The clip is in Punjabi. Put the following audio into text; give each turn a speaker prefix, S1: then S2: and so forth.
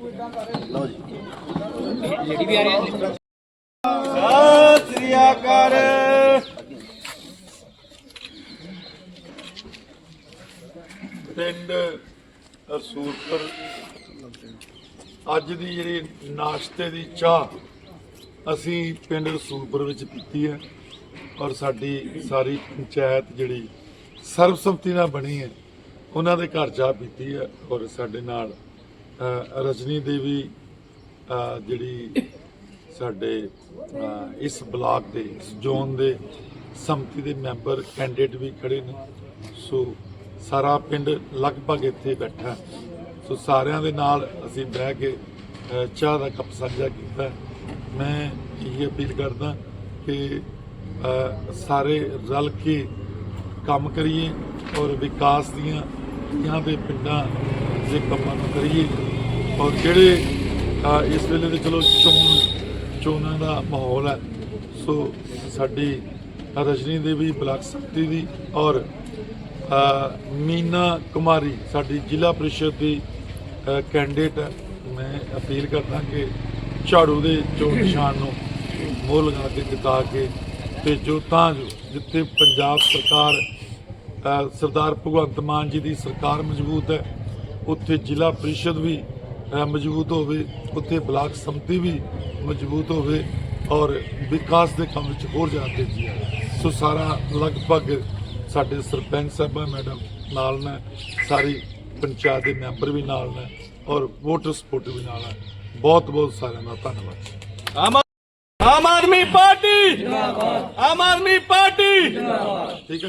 S1: ਸਤਿ ਸ੍ਰੀ ਅਕਾਲ। ਪਿੰਡ ਰਸੂਲਪੁਰ ਅੱਜ ਦੀ ਜਿਹੜੀ ਨਾਸ਼ਤੇ ਦੀ ਚਾਹ ਅਸੀਂ ਪਿੰਡ ਰਸੂਲਪੁਰ ਵਿੱਚ ਪੀਤੀ ਹੈ ਔਰ ਸਾਡੀ ਸਾਰੀ ਪੰਚਾਇਤ ਜਿਹੜੀ ਸਰਬਸੰਮਤੀ ਨਾਲ ਬਣੀ ਹੈ ਉਹਨਾਂ ਦੇ ਘਰ ਚਾਹ ਪੀਤੀ ਹੈ ਔਰ ਸਾਡੇ ਨਾਲ ਰਜਨੀ ਦੇਵੀ ਜਿਹੜੀ ਸਾਡੇ ਇਸ ਬਲਾਕ ਦੇ, ਇਸ ਜ਼ੋਨ ਦੇ ਸੰਮਤੀ ਦੇ ਮੈਂਬਰ ਕੈਂਡੀਡੇਟ ਵੀ ਖੜੇ ਨੇ। ਸੋ ਸਾਰਾ ਪਿੰਡ ਲਗਭਗ ਇੱਥੇ ਬੈਠਾ। ਸੋ ਸਾਰਿਆਂ ਦੇ ਨਾਲ ਅਸੀਂ ਬਹਿ ਕੇ ਚਾਹ ਦਾ ਕੱਪ ਸਾਂਝਾ ਕੀਤਾ। ਮੈਂ ਇਹ ਅਪੀਲ ਕਰਦਾ ਕਿ ਸਾਰੇ ਰਲ ਕੇ ਕੰਮ ਕਰੀਏ ਔਰ ਵਿਕਾਸ ਦੀਆਂ ਇਹਨਾਂ ਦੇ ਪਿੰਡਾਂ ਦੇ ਕੰਮਾਂ ਨੂੰ ਕਰੀਏ। ਔਰ ਜਿਹੜੇ ਇਸ ਵੇਲੇ ਦੇ ਚਲੋ ਚੋਣ, ਚੋਣਾਂ ਦਾ ਮਾਹੌਲ ਹੈ। ਸੋ ਸਾਡੀ ਰਜਨੀ ਦੇਵੀ, ਬਲਾਕ ਸੰਮਤੀ ਦੀ ਔਰ ਮੀਨਾ ਕੁਮਾਰੀ ਸਾਡੀ ਜ਼ਿਲ੍ਹਾ ਪ੍ਰੀਸ਼ਦ ਦੀ ਕੈਂਡੀਡੇਟ ਹੈ। ਮੈਂ ਅਪੀਲ ਕਰਦਾ ਕਿ ਝਾੜੂ ਦੇ ਚੋਣ ਨਿਸ਼ਾਨ ਨੂੰ ਮੋਹ ਲਗਾ ਕੇ ਜਿਤਾ ਕੇ ਤੇ ਜੋ ਤਾਂ ਜੋ ਜਿੱਥੇ ਪੰਜਾਬ ਸਰਕਾਰ ਸਰਦਾਰ ਭਗਵੰਤ ਮਾਨ ਜੀ ਦੀ ਸਰਕਾਰ ਮਜ਼ਬੂਤ ਹੈ, ਉੱਥੇ ਜ਼ਿਲ੍ਹਾ ਪ੍ਰੀਸ਼ਦ ਵੀ ਮਜ਼ਬੂਤ ਹੋਵੇ ਉੱਥੇ ਬਲਾਕ ਸੰਮਤੀ ਵੀ ਮਜ਼ਬੂਤ ਹੋਵੇ ਔਰ ਵਿਕਾਸ ਦੇ ਕੰਮ ਵਿੱਚ ਹੋਰ ਜ਼ਿਆਦਾ ਤੇਜ਼ੀ ਆਵੇ। ਸੋ ਸਾਰਾ ਲਗਭਗ ਸਾਡੇ ਸਰਪੰਚ ਸਾਹਿਬਾਂ ਮੈਡਮ ਨਾਲ ਨੇ ਸਾਰੀ ਪੰਚਾਇਤ ਦੇ ਮੈਂਬਰ ਵੀ ਨਾਲ ਨੇ ਔਰ ਵੋਟਰ ਸਪੋਰਟ ਵੀ ਨਾਲ ਹੈ ਬਹੁਤ ਬਹੁਤ ਸਾਰਿਆਂ ਦਾ ਧੰਨਵਾਦ।
S2: ਆਮ ਆਦਮੀ ਪਾਰਟੀ! ਜਿੰਦਾਬਾਦ ਆਮ ਆਦਮੀ ਪਾਰਟੀ!
S1: ਠੀਕ ਹੈ।